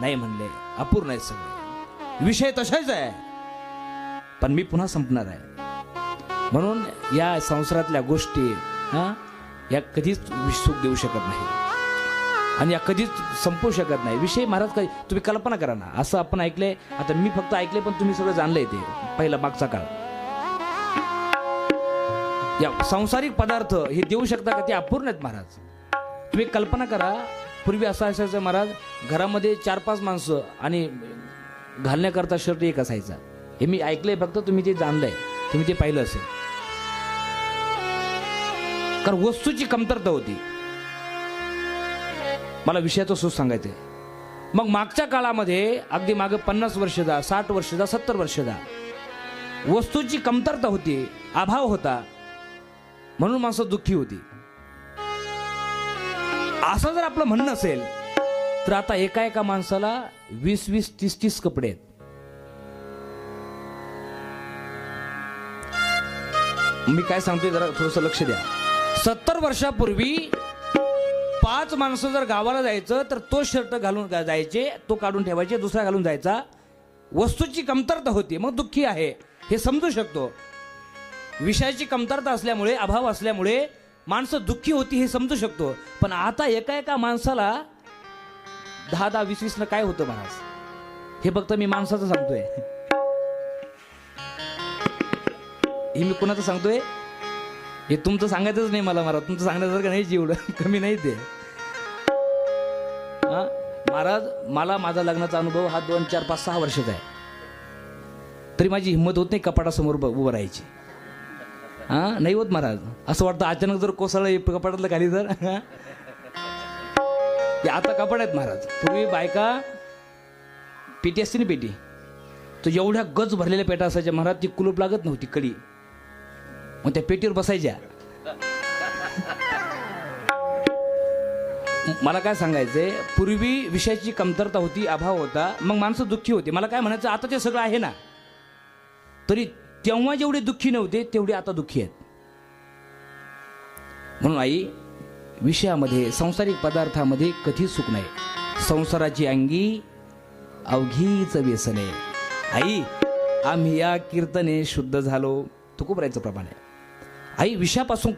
नाही म्हणले अपूर्ण आहे सगळे. विषय तसाच आहे. पण मी पुन्हा संपणार आहे. म्हणून या संसारातल्या गोष्टी हा या कधीच सुख देऊ शकत नाही. आणि या कधीच संपू शकत नाही. विषय महाराज काही तुम्ही कल्पना करा ना. असं आपण ऐकलंय आता मी फक्त ऐकले पण तुम्ही सगळं जाणलंय ते पहिला मागचा काळ. या सांसारिक पदार्थ हे देऊ शकता का? ते अपूर्ण आहेत महाराज. तुम्ही कल्पना करा पूर्वी असं असायचं महाराज घरामध्ये चार पाच माणसं आणि घालण्याकरता शर्ट एक असायचा. हे मी ऐकलंय फक्त तुम्ही ते जाणलंय तुम्ही ते पाहिलं असेल. कारण वस्तूची कमतरता होती. मला विषयाचं सूच सांगायचंय. मग मागच्या काळामध्ये अगदी मागे पन्नास वर्ष जा साठ वर्ष जा सत्तर वर्ष जा वस्तूची कमतरता होती अभाव होता. म्हणून माणसं दुःखी होती. असं जर आपलं म्हणणं असेल तर आता एका एका माणसाला वीस वीस तीस तीस कपडे आहेत. मी काय सांगतोय जरा थोडस लक्ष द्या. सत्तर वर्षापूर्वी पाच माणसं जर गावाला जायचं तर तो शर्ट घालून जायचे तो काढून ठेवायचे दुसरा घालून जायचा. वस्तूची कमतरता होती मग दुःखी आहे हे समजू शकतो. विषयाची कमतरता असल्यामुळे अभाव असल्यामुळे माणसं दुःखी होती हे समजू शकतो. पण आता एका एका माणसाला दहा दहा वीस वीसनं काय होतं महाराज हे फक्त मी माणसाचं सांगतोय. हे मी कुणाचं सांगतोय? हे तुमचं सांगायचंच नाही मला महाराज. तुमचं सांगण्यासारखं नाही एवढं. कमी नाही ते महाराज मला माझा लग्नाचा अनुभव हा दोन चार पाच सहा वर्षाचा आहे. तरी माझी हिंमत होत नाही कपाटासमोर उभं राहायची. हा? नाही होत महाराज. असं वाटतं अचानक जर कोसळलं कपाटातलं खाली जर ते आता कपाट आहेत महाराज. पूर्वी बायका पेटी असते ना पेटी. तो एवढ्या गज भरलेल्या पेटा असायच्या महाराज ती कुलूप लागत नव्हती कडी. मग त्या पेटीवर बसायच्या. मला काय सांगायचंय पूर्वी विषयाची कमतरता होती अभाव होता मग माणसं दुःखी होती. मला काय म्हणायचं आता ते सगळं आहे ना. तरी तेव्हा जेवढे दुःखी नव्हते तेवढे आता दुःखी आहेत. म्हणून आई विषयामध्ये सांसारिक पदार्थामध्ये कधी सुख नाही. संसाराची अंगी अवघीच व्यसने. आई आम्ही या कीर्तने शुद्ध झालो. तुकोबरायचं प्रमाण आहे. आई विषयापासून